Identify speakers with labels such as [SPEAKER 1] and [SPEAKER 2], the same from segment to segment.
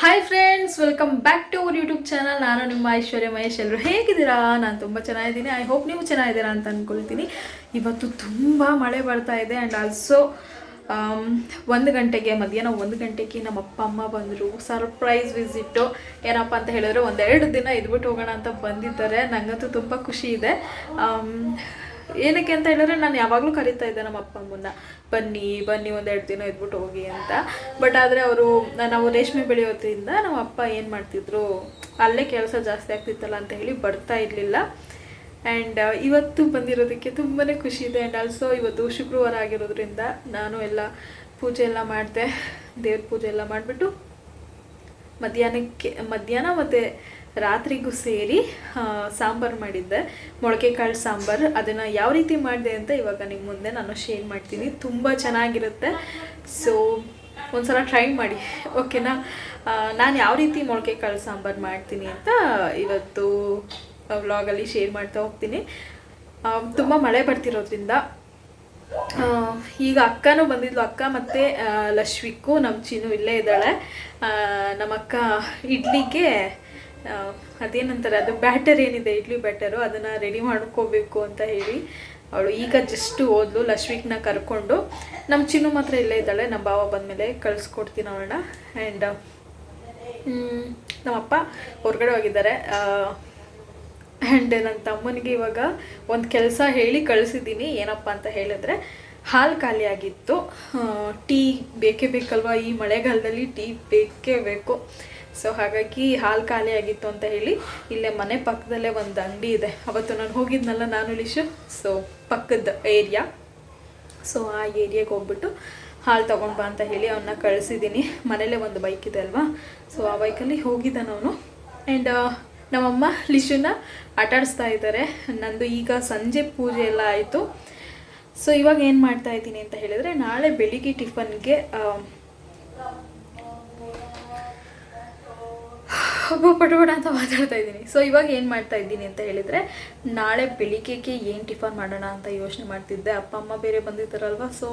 [SPEAKER 1] Hi friends welcome back to our YouTube channel ನಾನು ನಿಮ್ಮ ಐಶ್ವರ್ಯ ಮಹೇಶ್. ಎಲ್ಲರು ಹೇಗಿದ್ದೀರಾ? ನಾನು ತುಂಬ ಚೆನ್ನಾಗಿದ್ದೀನಿ. ಐ ಹೋಪ್ ನೀವು ಚೆನ್ನಾಗಿದ್ದೀರಾ ಅಂತ ಅಂದ್ಕೊಳ್ತೀನಿ ಇವತ್ತು ತುಂಬ ಮಳೆ ಬರ್ತಾ ಇದೆ ಆ್ಯಂಡ್ ಆಲ್ಸೋ ಒಂದು ಗಂಟೆಗೆ ಮಧ್ಯಾಹ್ನ ಒಂದು ಗಂಟೆಗೆ ನಮ್ಮ ಅಪ್ಪ ಅಮ್ಮ ಬಂದರು. ಸರ್ಪ್ರೈಸ್ ವಿಸಿಟ್ಟು ಏನಪ್ಪ ಅಂತ ಹೇಳಿದ್ರೆ ಒಂದೆರಡು ದಿನ ಇದ್ಬಿಟ್ಟು ಹೋಗೋಣ ಅಂತ ಬಂದಿದ್ದಾರೆ. ನನಗಂತೂ ತುಂಬ ಖುಷಿ ಇದೆ. ಆಮ್, ಏನಕ್ಕೆ ಅಂತ ಹೇಳಿದ್ರೆ ನಾನು ಯಾವಾಗಲೂ ಕರಿತಾ ಇದ್ದೆ ನಮ್ಮ ಅಪ್ಪ ಅಮ್ಮನ್ನ, ಬನ್ನಿ ಬನ್ನಿ ಒಂದೆರಡು ದಿನ ಇದ್ಬಿಟ್ಟು ಹೋಗಿ ಅಂತ. ಬಟ್ ಆದರೆ ಅವರು ನಾವು ರೇಷ್ಮೆ ಬೆಳೆಯೋದ್ರಿಂದ ನಮ್ಮ ಅಪ್ಪ ಏನು ಮಾಡ್ತಿದ್ರು, ಅಲ್ಲೇ ಕೆಲಸ ಜಾಸ್ತಿ ಆಗ್ತಿತ್ತಲ್ಲ ಅಂತ ಹೇಳಿ ಬರ್ತಾ ಇರಲಿಲ್ಲ. ಆ್ಯಂಡ್ ಇವತ್ತು ಬಂದಿರೋದಕ್ಕೆ ತುಂಬಾ ಖುಷಿ ಇದೆ. ಆ್ಯಂಡ್ ಆಲ್ಸೋ ಇವತ್ತು ಶುಕ್ರವಾರ ಆಗಿರೋದ್ರಿಂದ ನಾನು ಎಲ್ಲ ಪೂಜೆ ಎಲ್ಲ ಮಾಡಿದೆ, ದೇವ್ರ ಪೂಜೆ ಎಲ್ಲ ಮಾಡಿಬಿಟ್ಟು ಮಧ್ಯಾಹ್ನಕ್ಕೆ, ಮಧ್ಯಾಹ್ನ ಮತ್ತು ರಾತ್ರಿಗೂ ಸೇರಿ ಸಾಂಬಾರು ಮಾಡಿದ್ದೆ. ಮೊಳಕೆ ಕಾಳು ಸಾಂಬಾರು. ಅದನ್ನು ಯಾವ ರೀತಿ ಮಾಡಿದೆ ಅಂತ ಇವಾಗ ನಿಮ್ಮ ಮುಂದೆ ನಾನು ಶೇರ್ ಮಾಡ್ತೀನಿ. ತುಂಬ ಚೆನ್ನಾಗಿರುತ್ತೆ. ಸೊ ಒಂದ್ಸಲ ಟ್ರೈ ಮಾಡಿ. ಓಕೆನಾ ನಾನು ಯಾವ ರೀತಿ ಮೊಳಕೆ ಕಾಳು ಸಾಂಬಾರು ಮಾಡ್ತೀನಿ ಅಂತ ಇವತ್ತು ವ್ಲಾಗಲ್ಲಿ ಶೇರ್ ಮಾಡ್ತಾ ಹೋಗ್ತೀನಿ. ತುಂಬ ಮಳೆ ಬರ್ತಿರೋದ್ರಿಂದ ಈಗ ಅಕ್ಕನೂ ಬಂದಿದ್ಲು, ಅಕ್ಕ ಮತ್ತೆ ಲಶ್ವಿಕು ನಮ್ಮ ಚಿನ್ನು ಇಲ್ಲೇ ಇದ್ದಾಳೆ. ನಮ್ಮಕ್ಕ ಇಡ್ಲಿಗೆ ಅದೇನಂತಾರೆ, ಅದು ಬ್ಯಾಟರ್ ಏನಿದೆ, ಇಡ್ಲಿ ಬ್ಯಾಟರು, ಅದನ್ನು ರೆಡಿ ಮಾಡ್ಕೋಬೇಕು ಅಂತ ಹೇಳಿ ಅವಳು ಈಗ ಜಸ್ಟ್ ಓದ್ಲು ಲಶ್ವಿಕ್ನ ಕರ್ಕೊಂಡು. ನಮ್ಮ ಚಿನ್ನು ಮಾತ್ರ ಇಲ್ಲೇ ಇದ್ದಾಳೆ ನಮ್ಮ ಭಾವ ಬಂದಮೇಲೆ ಕಳಿಸ್ಕೊಡ್ತೀನಿ ಅವಳನ್ನ. ಆ್ಯಂಡ್ ನಮ್ಮಪ್ಪ ಹೊರಗಡೆ ಹೋಗಿದ್ದಾರೆ. ಆ್ಯಂಡ್ ನನ್ನ ತಮ್ಮನಿಗೆ ಇವಾಗ ಒಂದು ಕೆಲಸ ಹೇಳಿ ಕಳಿಸಿದ್ದೀನಿ. ಏನಪ್ಪ ಅಂತ ಹೇಳಿದ್ರೆ, ಹಾಲು ಖಾಲಿಯಾಗಿತ್ತು ಟೀ ಬೇಕೇ ಬೇಕಲ್ವಾ? ಈ ಮಳೆಗಾಲದಲ್ಲಿ ಟೀ ಬೇಕೇ ಬೇಕು. ಸೊ ಹಾಗಾಗಿ ಹಾಲು ಖಾಲಿಯಾಗಿತ್ತು ಅಂತ ಹೇಳಿ ಇಲ್ಲೇ ಮನೆ ಪಕ್ಕದಲ್ಲೇ ಒಂದು ಅಂಗಡಿ ಇದೆ. ಅವತ್ತು ನಾನು ಹೋಗಿದ್ನಲ್ಲ ನಾನು ಲಿಶು. ಸೊ ಪಕ್ಕದ ಏರಿಯಾ ಸೊ ಆ ಏರಿಯಾಗೆ ಹೋಗ್ಬಿಟ್ಟು ಹಾಲು ತೊಗೊಂಡು ಬಾ ಅಂತ ಹೇಳಿ ಅವನ್ನ ಕಳಿಸಿದ್ದೀನಿ. ಮನೇಲೇ ಒಂದು ಬೈಕ್ ಇದೆ ಅಲ್ವಾ? ಸೊ ಆ ಬೈಕಲ್ಲಿ ಹೋಗಿದ್ದಾನವನು ಆ್ಯಂಡ್ ನಮ್ಮಮ್ಮ ಲಿಶುನ ಆಟಾಡಿಸ್ತಾ ಇದ್ದಾರೆ. ನಂದು ಈಗ ಸಂಜೆ ಪೂಜೆ ಎಲ್ಲ ಆಯಿತು. ಸೊ ಇವಾಗ ಏನು ಮಾಡ್ತಾ ಇದ್ದೀನಿ ಅಂತ ಹೇಳಿದರೆ, ನಾಳೆ ಬೆಳಿಗ್ಗೆ ಟಿಫನ್ಗೆ ಹಬ್ಬ ಪಟಪಟ ಅಂತ ಮಾತಾಡ್ತಾ ಇದ್ದೀನಿ. ಸೊ ಇವಾಗ ಏನು ಮಾಡ್ತಾ ಇದ್ದೀನಿ ಅಂತ ಹೇಳಿದರೆ, ನಾಳೆ ಬೆಳಿಗ್ಗೆಗೆ ಏನು ಟಿಫನ್ ಮಾಡೋಣ ಅಂತ ಯೋಚನೆ ಮಾಡ್ತಿದ್ದೆ. ಅಪ್ಪ, ಅಮ್ಮ ಬೇರೆ ಬಂದಿದ್ದಾರಲ್ವ? ಸೊ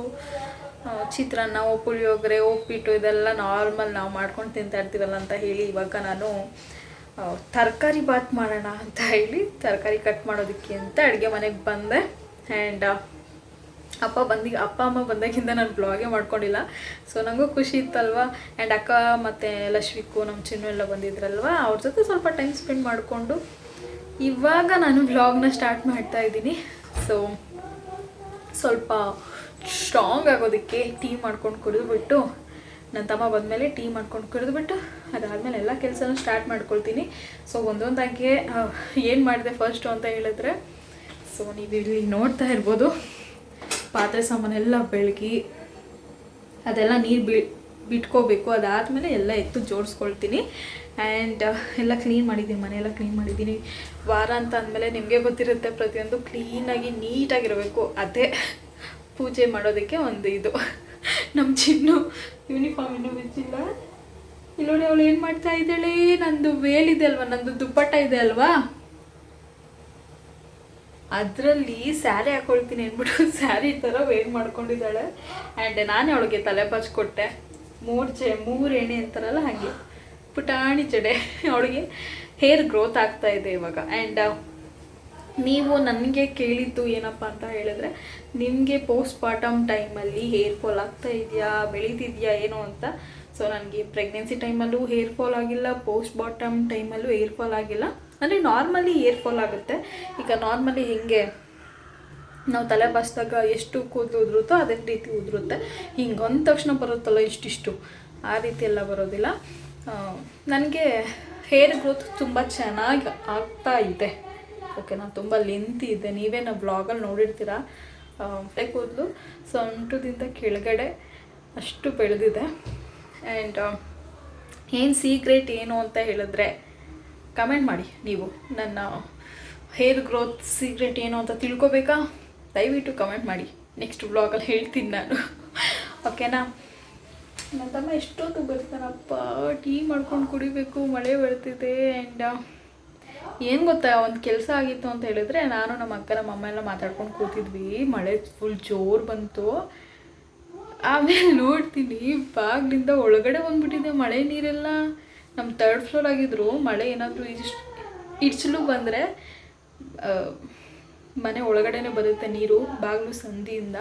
[SPEAKER 1] ಚಿತ್ರಾನ್ನ ಪುಳಿಯೋಗರೆ ಉಪ್ಪಿಟ್ಟು, ಇದೆಲ್ಲ ನಾರ್ಮಲ್ ನಾವು ಮಾಡ್ಕೊಂಡು ತಿಂತಾ ಇರ್ತೀವಲ್ಲ ಅಂತ ಹೇಳಿ ಇವಾಗ ನಾನು ತರಕಾರಿ ಬಾತ್ ಮಾಡೋಣ ಅಂತ ಹೇಳಿ ತರಕಾರಿ ಕಟ್ ಮಾಡೋದಕ್ಕೆ ಅಂತ ಅಡುಗೆ ಮನೆಗೆ ಬಂದೆ. ಆ್ಯಂಡ್ ಅಪ್ಪ ಬಂದಿ, ಅಪ್ಪ ಅಮ್ಮ ಬಂದಾಗಿಂದ ನಾನು ಬ್ಲಾಗೇ ಮಾಡ್ಕೊಂಡಿಲ್ಲ. ಸೊ ನನಗೂ ಖುಷಿ ಇತ್ತಲ್ವ? ಆ್ಯಂಡ್ ಅಕ್ಕ ಮತ್ತು ಲಶ್ವಿಕು ನಮ್ಮ ಚಿನ್ನು ಎಲ್ಲ ಬಂದಿದ್ರಲ್ವ? ಅವ್ರ ಜೊತೆ ಸ್ವಲ್ಪ ಟೈಮ್ ಸ್ಪೆಂಡ್ ಮಾಡಿಕೊಂಡು ಇವಾಗ ನಾನು ಬ್ಲಾಗ್ನ ಸ್ಟಾರ್ಟ್ ಮಾಡ್ತಾ ಇದ್ದೀನಿ. ಸೊ ಸ್ವಲ್ಪ ಸ್ಟ್ರಾಂಗ್ ಆಗೋದಕ್ಕೆ ಟೀ ಮಾಡ್ಕೊಂಡು ಕುಡಿದ್ಬಿಟ್ಟು ನನ್ನ ತಮ್ಮ ಬಂದಮೇಲೆ ಟೀ ಮಾಡ್ಕೊಂಡು ಕುಡಿದ್ಬಿಟ್ಟು ಅದಾದಮೇಲೆ ಎಲ್ಲ ಕೆಲಸನೂ ಸ್ಟಾರ್ಟ್ ಮಾಡ್ಕೊಳ್ತೀನಿ. ಸೊ ಒಂದೊಂದಾಗೆ ಏನು ಮಾಡಿದೆ ಫಸ್ಟು ಅಂತ ಹೇಳಿದ್ರೆ ಸೊ ನೀವು ಇಲ್ಲಿ ನೋಡ್ತಾ ಇರ್ಬೋದು. ಪಾತ್ರೆ ಸಾಮಾನೆಲ್ಲ ಬೆಳಗಿ, ಅದೆಲ್ಲ ನೀರು ಬಿ, ಬಿಟ್ಕೋಬೇಕು. ಅದಾದಮೇಲೆ ಎಲ್ಲ ಎತ್ತು ಜೋಡಿಸ್ಕೊಳ್ತೀನಿ. ಆ್ಯಂಡ್ ಎಲ್ಲ ಕ್ಲೀನ್ ಮಾಡಿದ್ದೀನಿ ಮನೆಯೆಲ್ಲ ಕ್ಲೀನ್ ಮಾಡಿದ್ದೀನಿ. ವಾರ ಅಂತ ಅಂದಮೇಲೆ ನಿಮಗೆ ಗೊತ್ತಿರುತ್ತೆ, ಪ್ರತಿಯೊಂದು ಕ್ಲೀನಾಗಿ ನೀಟಾಗಿರಬೇಕು. ಅದೇ, ಪೂಜೆ ಮಾಡೋದಕ್ಕೆ ಒಂದು ಇದು. ನಮ್ಮ ಚಿನ್ನು ಯೂನಿಫಾರ್ಮ್ ಇನ್ನೂ ಬಿಚ್ಚಿಲ್ಲ. ಇಲ್ಲಿ ನೋಡಿ ಅವಳು ಏನು ಮಾಡ್ತಾ ಇದ್ದಾಳೆ? ನಂದು ವೇಲ್ ಇದೆ ಅಲ್ವಾ? ನಂದು ದುಪ್ಪಟ್ಟ ಇದೆ ಅಲ್ವಾ? ಅದರಲ್ಲಿ ಸ್ಯಾರಿ ಹಾಕೊಳ್ತೀನಿ ಅಂದ್ಬಿಟ್ಟು ಸ್ಯಾರಿ ಥರ ವೇರ್ ಮಾಡ್ಕೊಂಡಿದ್ದಾಳೆ. ಆ್ಯಂಡ್ ನಾನೇ ಅವಳಿಗೆ ತಲೆ ಕೊಟ್ಟೆ. ಮೂರು ಚೆ ಮೂರು ಅಂತಾರಲ್ಲ ಹಾಗೆ. ಪುಟಾಣಿ ಜಡೆ. ಅವಳಿಗೆ ಹೇರ್ ಗ್ರೋತ್ ಆಗ್ತಾ ಇದೆ ಇವಾಗ. ಆ್ಯಂಡ್ ನೀವು ನನಗೆ ಕೇಳಿದ್ದು ಏನಪ್ಪ ಅಂತ ಹೇಳಿದ್ರೆ ನಿಮಗೆ ಪೋಸ್ಟ್ ಪಾರ್ಟಮ್ ಟೈಮಲ್ಲಿ ಹೇರ್ ಫಾಲ್ ಆಗ್ತಾ ಇದೆಯಾ, ಬೆಳೀತಿದೆಯಾ, ಏನು ಅಂತ? ಸೊ ನನಗೆ ಪ್ರೆಗ್ನೆನ್ಸಿ ಟೈಮಲ್ಲೂ ಹೇರ್ ಫಾಲ್ ಆಗಿಲ್ಲ ಪೋಸ್ಟ್ ಬಾಟಮ್ ಟೈಮಲ್ಲೂ ಹೇರ್ ಫಾಲ್ ಆಗಿಲ್ಲ. ಅಂದರೆ ನಾರ್ಮಲಿ ಹೇರ್ ಫಾಲ್ ಆಗುತ್ತೆ. ಈಗ ನಾರ್ಮಲಿ ಹೆಂಗೆ? ನಾವು ತಲೆ ಬಸ್ದಾಗ ಎಷ್ಟು ಕೂದಲು ಉದುರುತ್ತೋ ಅದೇ ರೀತಿ ಉದುರುತ್ತೆ. ಹಿಂಗೆ ಅಂದ ತಕ್ಷಣ ಬರುತ್ತಲ್ಲ ಇಷ್ಟಿಷ್ಟು. ಆ ರೀತಿ ಎಲ್ಲ ಬರೋದಿಲ್ಲ. ನನಗೆ ಹೇರ್ ಗ್ರೋತ್ ತುಂಬ ಚೆನ್ನಾಗಿ ಆಗ್ತಾ ಇದೆ. ಓಕೆ ನಾನು ತುಂಬ ಲೆಂತ್ ಇದೆ. ನೀವೇ ನಾವು ಬ್ಲಾಗಲ್ಲಿ ನೋಡಿರ್ತೀರ? ತಲೆ ಕೂದಲು ಸೊಂಟದಿಂದ ಕೆಳಗಡೆ ಅಷ್ಟು ಬೆಳೆದಿದೆ. ಆ್ಯಂಡ್ ಏನು ಸೀಕ್ರೆಟ್ ಏನು ಅಂತ ಹೇಳಿದ್ರೆ ಕಮೆಂಟ್ ಮಾಡಿ ನೀವು. ನನ್ನ ಹೇರ್ ಗ್ರೋತ್ ಸೀಕ್ರೆಟ್ ಏನು ಅಂತ ತಿಳ್ಕೊಬೇಕಾ? ದಯವಿಟ್ಟು ಕಮೆಂಟ್ ಮಾಡಿ. ನೆಕ್ಸ್ಟ್ ಬ್ಲಾಗಲ್ಲಿ ಹೇಳ್ತೀನಿ ನಾನು. ಓಕೆನಾ ನನ್ನ ತಮ್ಮ ಎಷ್ಟೊತ್ತು ಬರ್ತಾನಪ್ಪ ಟೀ ಮಾಡ್ಕೊಂಡು ಕುಡಿಬೇಕು, ಮಳೆ ಬರ್ತಿದೆ ಆ್ಯಂಡ್ ಏನು ಗೊತ್ತಾ, ಒಂದು ಕೆಲಸ ಆಗಿತ್ತು ಅಂತ ಹೇಳಿದ್ರೆ ನಾನು ನಮ್ಮ ಅಕ್ಕ ನಮ್ಮ ಅಮ್ಮ ಎಲ್ಲ ಮಾತಾಡ್ಕೊಂಡು ಕೂತಿದ್ವಿ. ಮಳೆ ಫುಲ್ ಜೋರು ಬಂತು. ಆಮೇಲೆ ನೋಡ್ತೀನಿ, ಬಾಗ್ಲಿಂದ ಒಳಗಡೆ ಬಂದ್ಬಿಟ್ಟಿದೆ ಮಳೆ ನೀರೆಲ್ಲ. ನಮ್ಮ ತರ್ಡ್ ಫ್ಲೋರ್ ಆಗಿದ್ರು, ಮಳೆ ಏನಾದರೂ ಇಷ್ಟು ಬಂದ್ರೆ ಮನೆ ಒಳಗಡೆನೇ ಬರುತ್ತೆ ನೀರು, ಬಾಗಿಲು ಸಂಧಿಯಿಂದ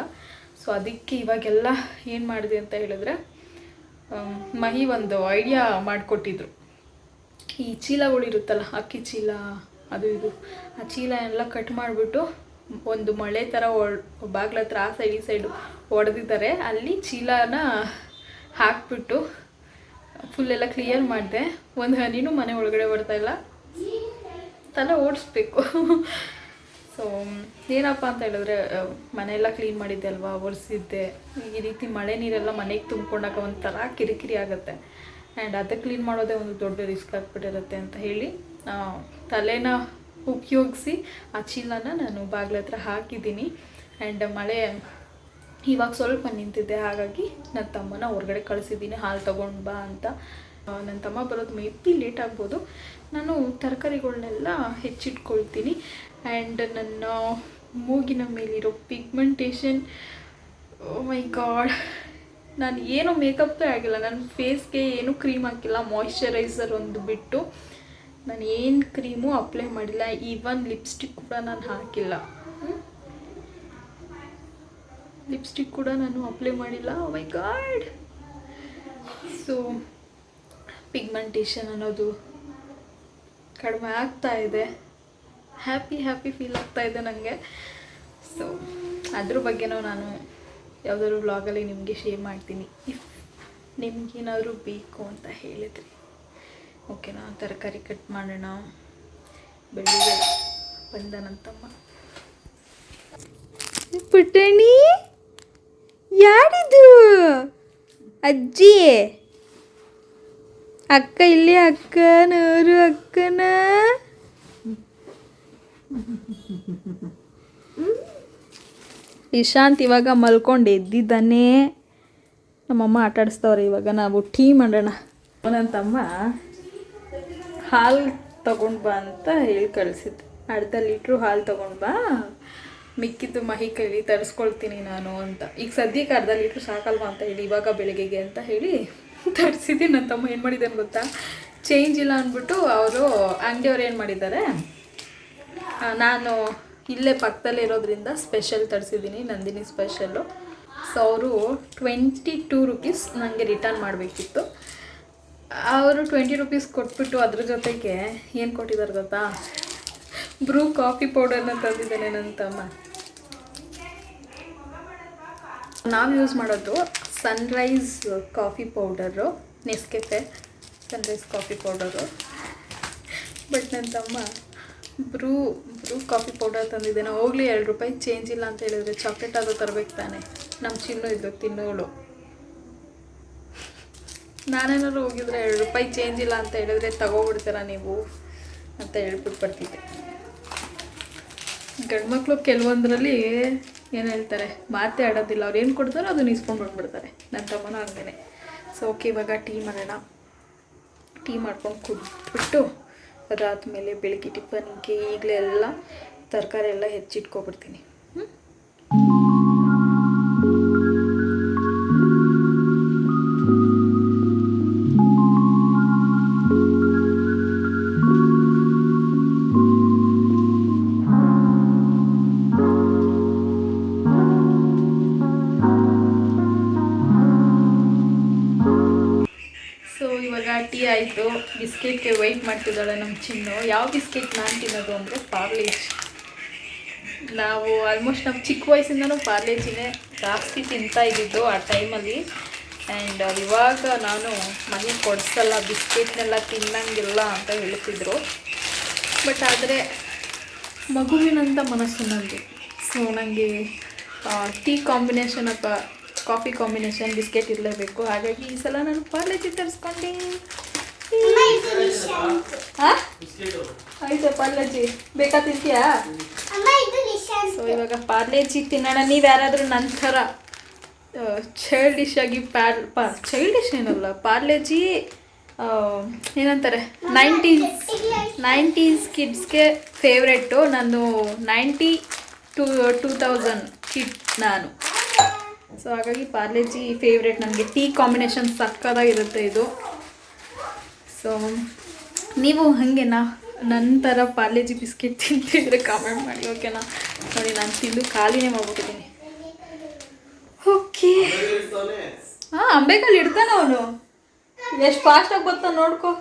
[SPEAKER 1] ಸೊ ಅದಕ್ಕೆ ಇವಾಗೆಲ್ಲ ಏನು ಮಾಡಿದೆ ಅಂತ ಹೇಳಿದ್ರೆ ಮಹಿ ಒಂದು ಐಡಿಯಾ ಮಾಡಿಕೊಟ್ಟಿದ್ರು. ಈ ಚೀಲಗಳಿರುತ್ತಲ್ಲ ಅಕ್ಕಿ ಚೀಲ, ಅದು ಇದು. ಆ ಚೀಲ ಎಲ್ಲ ಕಟ್ ಮಾಡಿಬಿಟ್ಟು ಒಂದು ಮಳೆ ಥರ ಬಾಗ್ಲ ಹತ್ರ ಆ ಸೈಡ್ ಈ ಸೈಡು ಹೊಡೆದಿದ್ದಾರೆ ಅಲ್ಲಿ ಚೀಲನ ಹಾಕ್ಬಿಟ್ಟು ಫುಲ್ಲೆಲ್ಲ ಕ್ಲಿಯರ್ ಮಾಡಿದೆ. ಒಂದು ಹನಿನೂ ಮನೆ ಒಳಗಡೆ ಬರ್ತಾ ಇಲ್ಲ. ತಲೆ ಓಡಿಸ್ಬೇಕು. ಸೊ ಏನಪ್ಪ ಅಂತ ಹೇಳಿದ್ರೆ ಮನೆಯೆಲ್ಲ ಕ್ಲೀನ್ ಮಾಡಿದ್ದೆ ಅಲ್ವಾ, ಒರೆಸಿದ್ದೆ. ಈ ರೀತಿ ಮಳೆ ನೀರೆಲ್ಲ ಮನೆಗೆ ತುಂಬ್ಕೊಂಡಾಗ ಒಂಥರ ಕಿರಿಕಿರಿ ಆಗುತ್ತೆ. ಆ್ಯಂಡ್ ಅದಕ್ಕೆ ಕ್ಲೀನ್ ಮಾಡೋದೇ ಒಂದು ದೊಡ್ಡ ರಿಸ್ಕ್ ಆಗಿಬಿಟ್ಟಿರುತ್ತೆ ಅಂತ ಹೇಳಿ ತಲೆನ ಉಪಯೋಗಿಸಿ ಆ ಚೀಲನ ನಾನು ಬಾಗಿಲ ಹತ್ರ ಹಾಕಿದ್ದೀನಿ. ಆ್ಯಂಡ್ ಮಳೆ, ಇವಾಗ ಸ್ವಲ್ಪ ನಿಂತಿದ್ದೆ ಹಾಗಾಗಿ ನನ್ನ ತಮ್ಮನ ಹೊರಗಡೆ ಕಳಿಸಿದ್ದೀನಿ, ಹಾಲು ತೊಗೊಂಡು ಬಾ ಅಂತ. ನನ್ನ ತಮ್ಮ ಬರೋದು ಮೇ ಬಿ ಲೇಟ್ ಆಗ್ಬೋದು. ನಾನು ತರಕಾರಿಗಳನ್ನೆಲ್ಲ ಹೆಚ್ಚಿಟ್ಕೊಳ್ತೀನಿ. ಆ್ಯಂಡ್ ನನ್ನ ಮೂಗಿನ ಮೇಲಿರೋ ಪಿಗ್ಮೆಂಟೇಷನ್ ಮೈ ಗಾಡ್ ನಾನು ಏನು ಮೇಕಪ್ಪೇ ಆಗಿಲ್ಲ. ನನ್ನ ಫೇಸ್ಗೆ ಏನು ಕ್ರೀಮ್ ಹಾಕಿಲ್ಲ. ಮಾಯಿಶ್ಚರೈಸರ್ ಒಂದು ಬಿಟ್ಟು ನಾನು ಏನು ಕ್ರೀಮು ಅಪ್ಲೈ ಮಾಡಿಲ್ಲ. ಈವನ್ ಲಿಪ್ಸ್ಟಿಕ್ ಕೂಡ ನಾನು ಹಾಕಿಲ್ಲ? ಲಿಪ್ಸ್ಟಿಕ್ ಕೂಡ ನಾನು ಅಪ್ಲೈ ಮಾಡಿಲ್ಲ. ಮೈ ಗಾಡ್ ಸೊ ಪಿಗ್ಮೆಂಟೇಷನ್ ಅನ್ನೋದು ಕಡಿಮೆ ಆಗ್ತಾ ಇದೆ. ಹ್ಯಾಪಿ ಹ್ಯಾಪಿ ಫೀಲ್ ಆಗ್ತಾ ಇದೆ ನನಗೆ ಸೊ ಅದ್ರ ಬಗ್ಗೆನೂ ನಾನು ಯಾವುದಾದ್ರು ವ್ಲಾಗಲ್ಲಿ ನಿಮಗೆ ಶೇರ್ ಮಾಡ್ತೀನಿ. ಇಫ್ ನಿಮಗೇನಾದರೂ ಬೇಕು ಅಂತ ಹೇಳಿದ್ರಿ ಓಕೆನಾ ತರಕಾರಿ ಕಟ್ ಮಾಡೋಣ. ಬೆಳಿಗ್ಗೆ ಬಂದ ನನ್ನ ತಮ್ಮ ಪುಟ್ಟಣಿ ಯಾರಿದು? ಅಜ್ಜಿ ಅಕ್ಕ ಇಲ್ಲಿ ಅಕ್ಕ ನೂರು ಅಕ್ಕನ. ಇಶಾಂತ್ ಇವಾಗ ಮಲ್ಕೊಂಡು ಎದ್ದಿದ್ದಾನೆ. ನಮ್ಮಮ್ಮ ಆಟ ಆಡಿಸ್ತವ್ರೆ ಇವಾಗ ನಾವು ಟೀ ಮಾಡೋಣ. ನನ್ನ ತಮ್ಮ ಹಾಲು ತೊಗೊಂಡು ಬಾ ಅಂತ ಹೇಳಿ ಕಳಿಸಿದ್ದು. ಅರ್ಧ ಲೀಟ್ರು ಹಾಲು ತಗೊಂಡು ಬಾ. ಮಿಕ್ಕಿದ್ದು ಮಹಿ ಕೈಲಿ ತರಿಸ್ಕೊಳ್ತೀನಿ ನಾನು ಅಂತ. ಈಗ ಸದ್ಯಕ್ಕೆ ಅರ್ಧ ಲೀಟ್ರ್ ಸಾಕಲ್ವಾ ಅಂತ ಹೇಳಿ, ಇವಾಗ ಬೆಳಗ್ಗೆಗೆ ಅಂತ ಹೇಳಿ ತರಿಸಿದ್ದೀನಿ ನನ್ನ ತಮ್ಮ ಏನು ಮಾಡಿದ್ದಾನೆ ಗೊತ್ತಾ? ಚೇಂಜ್ ಇಲ್ಲ ಅಂದ್ಬಿಟ್ಟು ಅವರು ಅಂಗಡಿಯವ್ರು ಏನು ಮಾಡಿದ್ದಾರೆ? ನಾನು ಇಲ್ಲೇ ಪಕ್ಕದಲ್ಲೇ ಇರೋದ್ರಿಂದ ಸ್ಪೆಷಲ್ ತರಿಸಿದ್ದೀನಿ, ನಂದಿನಿ ಸ್ಪೆಷಲ್ಲು ಸೊ ಅವರು ಟ್ವೆಂಟಿ ಟೂ ರುಪೀಸ್ ನನಗೆ ರಿಟರ್ನ್ ಮಾಡಬೇಕಿತ್ತು. ಅವರು ಟ್ವೆಂಟಿ ರುಪೀಸ್ ಕೊಟ್ಬಿಟ್ಟು ಅದ್ರ ಜೊತೆಗೆ ಏನು ಕೊಟ್ಟಿದ್ದಾರೆ ಗೊತ್ತಾ? ಬ್ರೂ ಕಾಫಿ ಪೌಡರ್ನ ತಂದಿದ್ದಾನೆ ನನ್ನ ತಮ್ಮ. ನಾವು ಯೂಸ್ ಮಾಡೋದು sunrise coffee powder Nescafe sunrise coffee powder. But ನನ್ನ ತಮ್ಮ ಬ್ರೂ ಬ್ರೂ ಕಾಫಿ ಪೌಡರ್ ತಂದಿದ್ದೇನೆ ಹೋಗ್ಲಿ, ಎರಡು ರೂಪಾಯಿ ಚೇಂಜ್ ಇಲ್ಲ ಅಂತ ಹೇಳಿದ್ರೆ ಚಾಕ್ಲೇಟ್ ಅದು ತರಬೇಕು ತಾನೆ. ನಮ್ಮ ಚಿನ್ನು ಇದ್ದು ತಿನ್ನೋಳು. ನಾನೇನಾದ್ರು ಹೋಗಿದ್ರೆ ಎರಡು ರೂಪಾಯಿ ಚೇಂಜ್ ಇಲ್ಲ ಅಂತ ಹೇಳಿದ್ರೆ ತಗೋಬಿಡ್ತೀರಾ ನೀವು ಅಂತ ಹೇಳ್ಬಿಟ್ಟು ಬರ್ತಿದ್ದೆ ಗಂಡು ಮಕ್ಕಳು ಕೆಲವೊಂದರಲ್ಲಿ ಏನು ಹೇಳ್ತಾರೆ, ಮಾತೇ ಆಡೋದಿಲ್ಲ. ಅವ್ರು ಏನು ಕೊಡ್ತಾರೋ ಅದನ್ನ ಇಸ್ಕೊಂಡು ಬಂದ್ಬಿಡ್ತಾರೆ ನನ್ನ ತಮ್ಮನೂ ಹಂಗೇನೆ. ಸೊ ಓಕೆ ಇವಾಗ ಟೀ ಮಾಡೋಣ. ಟೀ ಮಾಡ್ಕೊಂಡು ಕುಡಿದ್ಬಿಟ್ಟು ಅದಾದಮೇಲೆ ಬೆಳಗ್ಗೆ ಟಿಫನ್ಗೆ ಈಗಲೇ ಎಲ್ಲ ತರಕಾರಿ ಎಲ್ಲ ಹೆಚ್ಚಿಟ್ಕೊಬಿಡ್ತೀನಿ. ಹ್ಞೂ ಬಿಸ್ಕೆಟ್ಗೆ ವೆಯ್ಟ್ ಮಾಡ್ತಿದ್ದಾಳೆ ನಮ್ಮ ಚಿನ್ನು. ಯಾವ ಬಿಸ್ಕೆಟ್ ನಾನು ತಿನ್ನೋದು ಅಂದರೆ ಪಾರ್ಲೇಜ್. ನಾವು ಆಲ್ಮೋಸ್ಟ್ ನಮ್ಮ ಚಿಕ್ಕ ವಯಸ್ಸಿಂದನೂ ಪಾರ್ಲೇಜಿನೇ ಜಾಸ್ತಿ ತಿಂತಾ ಇದ್ದಿದ್ದು ಆ ಟೈಮಲ್ಲಿ ಆ್ಯಂಡ್ ಇವಾಗ ನಾನು ಮನೆ ಕೊಡಿಸಲ್ಲ, ಬಿಸ್ಕೆಟ್ನೆಲ್ಲ ತಿನ್ನಂಗಿಲ್ಲ ಅಂತ ಹೇಳ್ತಿದ್ರು. ಬಟ್ ಆದರೆ ಮಗುವಿನಂಥ ಮನಸ್ಸು ನನಗೆ ಸೊ ನನಗೆ ಟೀ ಕಾಂಬಿನೇಷನ್ ಅಥವಾ ಕಾಫಿ ಕಾಂಬಿನೇಷನ್ ಬಿಸ್ಕೆಟ್ ಇರಲೇಬೇಕು. ಹಾಗಾಗಿ ಈ ಸಲ ನಾನು ಪಾರ್ಲೇಜಿ ತರಿಸ್ಕೊಂಡೆ. ಆಯ್ತು ಪಾರ್ಲೇಜಿ. ಬೇಕಾ ತಿಂತೀಯಾ? ಸೊ ಇವಾಗ ಪಾರ್ಲೇಜಿ ತಿನ್ನೋಣ. ನೀವು ಯಾರಾದರೂ ನನ್ನ ಥರ ಚೈಲ್ಡಿಶ್ ಆಗಿ ಪ್ಯಾರ್ ಪಾ ಚೈಲ್ಡಿಶ್ ಏನಲ್ಲ ಪಾರ್ಲೆಜಿ ಏನಂತಾರೆ? ನೈಂಟೀಸ್ ನೈಂಟೀಸ್ ಕಿಡ್ಸ್ಗೆ ಫೇವ್ರೆಟ್ಟು ನಾನು ninety to two thousand kid ನಾನು. ಸೊ ಹಾಗಾಗಿ ಪಾರ್ಲೆಜಿ ಫೇವ್ರೆಟ್ ನನಗೆ ಟೀ ಕಾಂಬಿನೇಷನ್ ಸಕ್ಕದಾಗಿರುತ್ತೆ ಇದು. ಸೊ ನೀವು ಹಾಗೆನಾ? ನನ್ನ ಥರ ಪಾರ್ಲೇಜಿ ಬಿಸ್ಕೆಟ್ ತಿಂತಿದ್ರೆ ಕಾಮೆಂಟ್ ಮಾಡಿ ಓಕೆನಾ ನೋಡಿ, ನಾನು ತಿಂದು ಖಾಲಿನೇ ಮಾಡ್ಬಿಟ್ಟಿದ್ದೀನಿ. ಓಕೆ ಹಾಂ, ಅಂಬೇಕಲ್ಲಿ ಇಡ್ತಾನೆ ಅವನು. ಎಷ್ಟು ಫಾಸ್ಟಾಗಿ ಬರ್ತಾನೆ ನೋಡ್ಕೊ.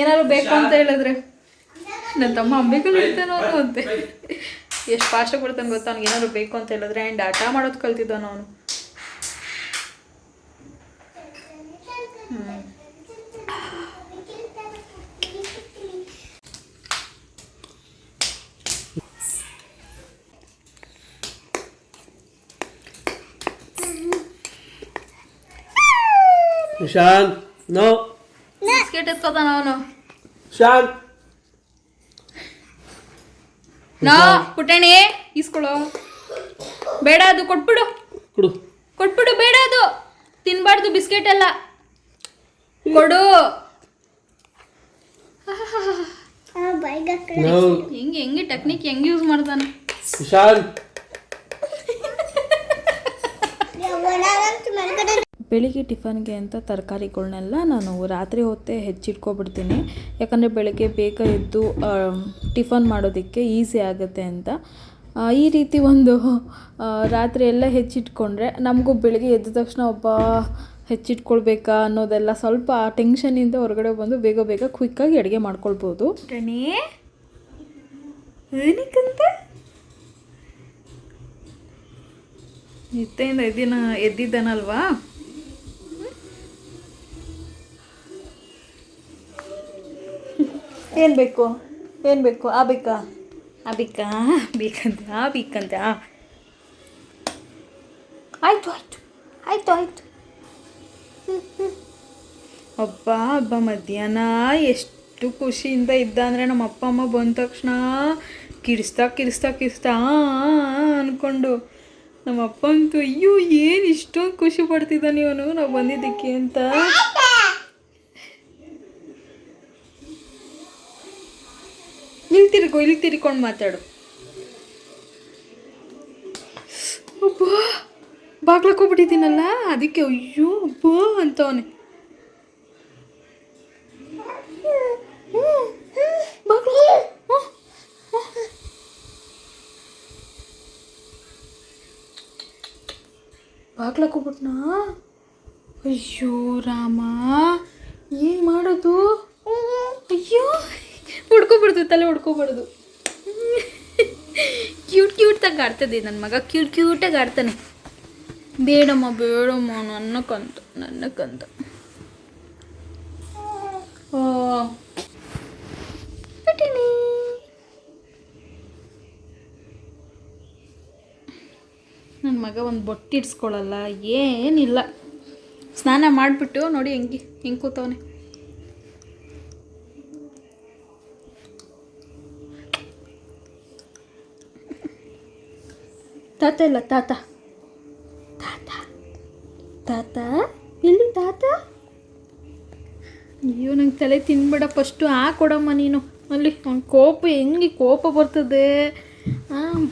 [SPEAKER 1] ಏನಾದ್ರು ಬೇಕು ಅಂತ ಹೇಳಿದ್ರೆ. ನನ್ನ ತಮ್ಮ ಅಂಬೇಕಲ್ಲಿ ಇಡ್ತಾನೆ ಅವನು ಅಂತೆ. ಎಷ್ಟು ಫಾಸ್ಟಾಗಿ ಬರ್ತಾನೆ ಗೊತ್ತಾ? ಅವ್ನಿಗೆ ಏನಾದ್ರು ಬೇಕು ಅಂತ ಹೇಳಿದ್ರೆ ಆ್ಯಂಡ್ ಆಟ ಮಾಡೋದು ಕಲ್ತಿದ್ದಾನ ಅವನು.
[SPEAKER 2] ಶಾಂತ್ ನೋ.
[SPEAKER 1] ಬಿಸ್ಕೆಟ್ ಎತ್ಕೋತಾನ ಅವನು.
[SPEAKER 2] ಶಾಂತ್
[SPEAKER 1] ನಾ ಪುಟಣಿ ಇಸ್ಕೊಳು ಬೇಡ ಅದು ಕೊಟ್ಬಿಡು.
[SPEAKER 2] ಕೊಡು.
[SPEAKER 1] ಕೊಟ್ಬಿಡು ಬೇಡ ಅದು. ತಿನ್ಬಾರ್ದು ಬಿಸ್ಕೆಟ್ ಎಲ್ಲ ಕೊಡು.
[SPEAKER 2] ನೋ.
[SPEAKER 1] ಹೆಂಗೆ ಹೆಂಗೆ ಟೆಕ್ನಿಕ್ ಹೆಂಗೆ ಯೂಸ್ ಮಾಡ್ತಾನೆ?
[SPEAKER 2] ಶಾಂತ್
[SPEAKER 1] ಬೆಳಿಗ್ಗೆ ಟಿಫನ್ಗೆ ಅಂತ ತರಕಾರಿಗಳ್ನೆಲ್ಲ ನಾನು ರಾತ್ರಿ ಹೊತ್ತೇ ಹೆಚ್ಚಿಟ್ಕೊಬಿಡ್ತೀನಿ. ಯಾಕಂದರೆ ಬೆಳಗ್ಗೆ ಬೇಗ ಎದ್ದು ಟಿಫನ್ ಮಾಡೋದಕ್ಕೆ ಈಸಿ ಆಗುತ್ತೆ ಅಂತ. ಈ ರೀತಿ ಒಂದು ರಾತ್ರಿ ಎಲ್ಲ ಹೆಚ್ಚಿಟ್ಕೊಂಡ್ರೆ ನಮಗೂ ಬೆಳಗ್ಗೆ ಎದ್ದ ತಕ್ಷಣ ಒಬ್ಬ ಹೆಚ್ಚಿಟ್ಕೊಳ್ಬೇಕಾ ಅನ್ನೋದೆಲ್ಲ ಸ್ವಲ್ಪ ಟೆನ್ಷನಿಂದ ಹೊರಗಡೆ ಬಂದು ಬೇಗ ಬೇಗ ಕ್ವಿಕ್ಕಾಗಿ ಅಡುಗೆ ಮಾಡ್ಕೊಳ್ಬೋದು. ನಿತ್ತೆಯಿಂದ ಎದ್ದಿನ, ಎದ್ದಿದ್ದಾನಲ್ವಾ? ಏನು ಬೇಕು? ಏನು ಬೇಕು? ಆ ಬೇಕಾ? ಆ ಬೇಕಾ? ಬೇಕಂತ ಆ ಬೇಕಂತ. ಆಯಿತು ಆಯಿತು. ಆಯಿತು ಆಯಿತು. ಹಬ್ಬ ಹಬ್ಬ ಮಧ್ಯಾಹ್ನ. ಎಷ್ಟು ಖುಷಿಯಿಂದ ಇದ್ದ ಅಂದರೆ ನಮ್ಮ ಅಪ್ಪ ಅಮ್ಮ ಬಂದ ತಕ್ಷಣ ಕಿಡಿಸ್ತಾ ಕಿಡಿಸ್ತಾ ಕಿಡಿಸ್ತಾ ಅಂದ್ಕೊಂಡು ಆ, ಆ ನಮ್ಮ ಅಪ್ಪ ಅಂತೂ ಅಯ್ಯೋ ಏನು ಇಷ್ಟೊಂದು ಖುಷಿ ಪಡ್ತಿದ್ದಾನೆ ಇವನು? ನಾವು ಬಂದಿದ್ದಕ್ಕೆ ಅಂತ. ಇಲ್ಲಿ ತಿರುಗು, ಇಲ್ಲಿ ತಿರ್ಕೊಂಡು ಮಾತಾಡು. ಅಬ್ಬಾ ಬಾಗ್ಲಕ್ಕೋಗ್ಬಿಟ್ಟಿದ್ದೀನಲ್ಲ ಅದಕ್ಕೆ ಅಯ್ಯೋ, ಅಬ್ಬಾ ಅಂತವನೆ ಬಾಗ್ಲು ಬಾಗ್ಲಕ್ಕೋಗ್ಬಿಟ್ನಾ ಅಯ್ಯೋ, ರಾಮ, ಏನು ಮಾಡೋದು? ಅಯ್ಯೋ. ಹೊಡ್ಕೊಬಾರ್ದು, ತಲೆ ಹುಡ್ಕೋಬಾರ್ದು. ಕ್ಯೂಟ್ ಕ್ಯೂಟ್ದಾಗ ಆಡ್ತದೆ ನನ್ನ ಮಗ. ಕ್ಯೂಟ್ ಕ್ಯೂಟಾಗಿ ಆಡ್ತಾನೆ. ಬೇಡಮ್ಮ ಬೇಡಮ್ಮ, ನನ್ನಕ್ಕಂತ ನನ್ನಕ್ಕಂತ. ಓ. ನನ್ನ ಮಗ ಒಂದು ಬೊಟ್ಟಿಡ್ಸ್ಕೊಳಲ್ಲ ಏನಿಲ್ಲ. ಸ್ನಾನ ಮಾಡಿಬಿಟ್ಟು ನೋಡಿ ಹೆಂಗೆ ಹೆಂಗೆ ಕೂತವನೆ. ತಾತ ಇಲ್ಲ, ತಾತ. ತಾತ. ತಾತ? ಇಲ್ಲಿ ತಾತ? ಅಯ್ಯೋ, ನಂಗೆ ತಲೆ ತಿನ್ಬೇಡ ಫಸ್ಟು. ಕೊಡಮ್ಮ ನೀನು. ಅಲ್ಲಿ ಅವ್ನ ಕೋಪ ಹೆಂಗೆ ಕೋಪ ಬರ್ತದೆ?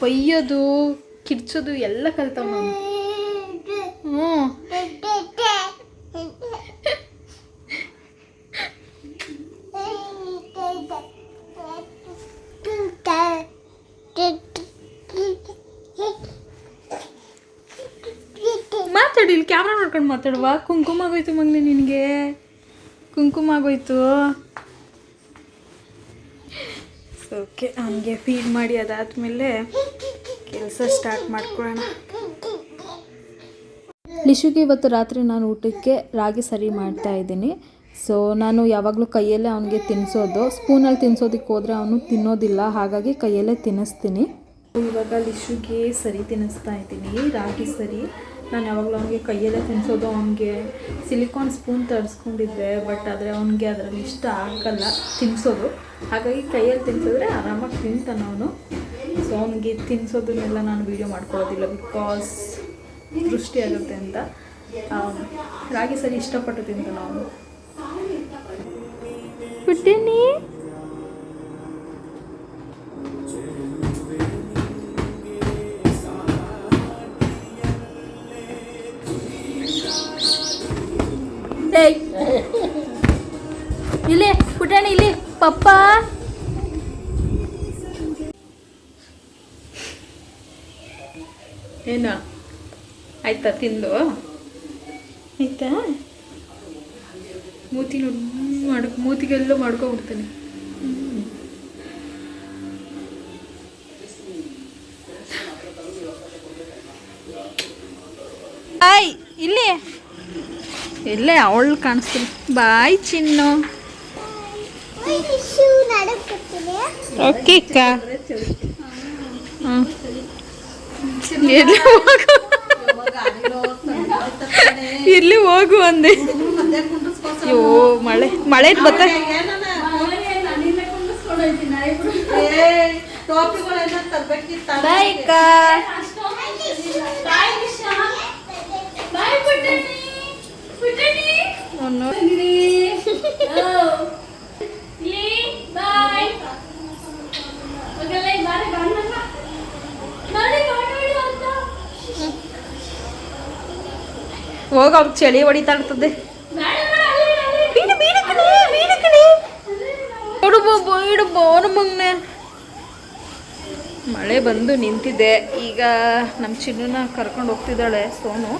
[SPEAKER 1] ಬೈಯೋದು ಕಿಡ್ಸೋದು ಎಲ್ಲ ಕಲ್ತವ ನಾನು ಹ್ಞೂ ಮಾತಾಡಿ ಇಲ್ಲಿ ಕ್ಯಾಮ್ರಾ ನೋಡ್ಕೊಂಡು ಮಾತಾಡುವ? ಕುಂಕುಮ ಆಗೋಯ್ತು ಮಗನೇ ನಿನಗೆ. ಕುಂಕುಮ ಆಗೋಯ್ತು. ಓಕೆ ಅವನಿಗೆ ಫೀಡ್ ಮಾಡಿ ಅದಾದಮೇಲೆ ಕೆಲಸ ಸ್ಟಾರ್ಟ್ ಮಾಡ್ಕೊಳ್ಳೋಣ. ಲಿಶುಗೆ ಇವತ್ತು ರಾತ್ರಿ ನಾನು ಊಟಕ್ಕೆ ರಾಗಿ ಸರಿ ಮಾಡ್ತಾ ಇದ್ದೀನಿ. ಸೊ ನಾನು ಯಾವಾಗಲೂ ಕೈಯಲ್ಲೇ ಅವನಿಗೆ ತಿನ್ನಿಸೋದು ಸ್ಪೂನಲ್ಲಿ ತಿನ್ನಿಸೋದಕ್ಕೆ ಹೋದರೆ ಅವನು ತಿನ್ನೋದಿಲ್ಲ. ಹಾಗಾಗಿ ಕೈಯಲ್ಲೇ ತಿನ್ನಿಸ್ತೀನಿ. ಇವಾಗ ಲಿಶುಗೆ ಸರಿ ತಿನ್ನಿಸ್ತಾ ಇದ್ದೀನಿ ರಾಗಿ ಸರಿ. ನಾನು ಯಾವಾಗಲೂ ಅವನಿಗೆ ಕೈಯಲ್ಲೇ ತಿನ್ನಿಸೋದು ಅವನಿಗೆ ಸಿಲಿಕಾನ್ ಸ್ಪೂನ್ ತರಿಸ್ಕೊಂಡಿದ್ದೆ ಬಟ್ ಆದರೆ ಅವನಿಗೆ ಅದರಲ್ಲಿ ಇಷ್ಟ ಆಗಲ್ಲ ತಿನ್ನಿಸೋದು ಹಾಗಾಗಿ ಕೈಯಲ್ಲಿ ತಿನ್ಸಿದ್ರೆ ಆರಾಮಾಗಿ ತಿಂತಾನೆ ಅವನು. ಸೊ ಅವನಿಗೆ ತಿನ್ನಿಸೋದನ್ನೆಲ್ಲ ನಾನು ವೀಡಿಯೋ ಮಾಡ್ಕೊಳ್ಳೋದಿಲ್ಲ ಬಿಕಾಸ್ ಆಗುತ್ತೆ ಅಂತ. ರಾಗಿ ಸರಿ ಇಷ್ಟಪಟ್ಟು ತಿಂತಾನೆ ಅವನು. ಆಯ್ತಾ ತಿಂದು? ಆಯ್ತಾ? ಮೂತಿ ನೋಡಿ ಮಾಡ್ ಮೂತಿಗೆಲ್ಲ ಮಾಡ್ಕೊಬಿಡ್ತಾನೆ ಬಾಯ್ ಇಲ್ಲಿ? ಇಲ್ಲೇ ಅವಳು ಕಾಣಿಸ್ತೀನಿ ಬಾಯ್ ಚಿನ್ನು. ಓಕೆ ಅಕ್ಕ. ಹ್ಮ್. ಎಲ್ಲಿ ಹೋಗು ಇಲ್ಲಿ ಹೋಗು ಅಂದೆ ಅಯ್ಯೋ ಮಳೆ ಮಳೆ ಬತ್ತ ಬಾಯ್ ಅವ್ನು ಹೋಗ ಅವ್ರಿಗೆ ಚಳಿ ಹೊಡಿತಾ ಇರ್ತದೆ. ಮಳೆ ಬಂದು ನಿಂತಿದೆ. ಈಗ ನಮ್ಮ ಚಿನ್ನನ ಕರ್ಕೊಂಡು ಹೋಗ್ತಿದ್ದಾಳೆ ಸೋನು.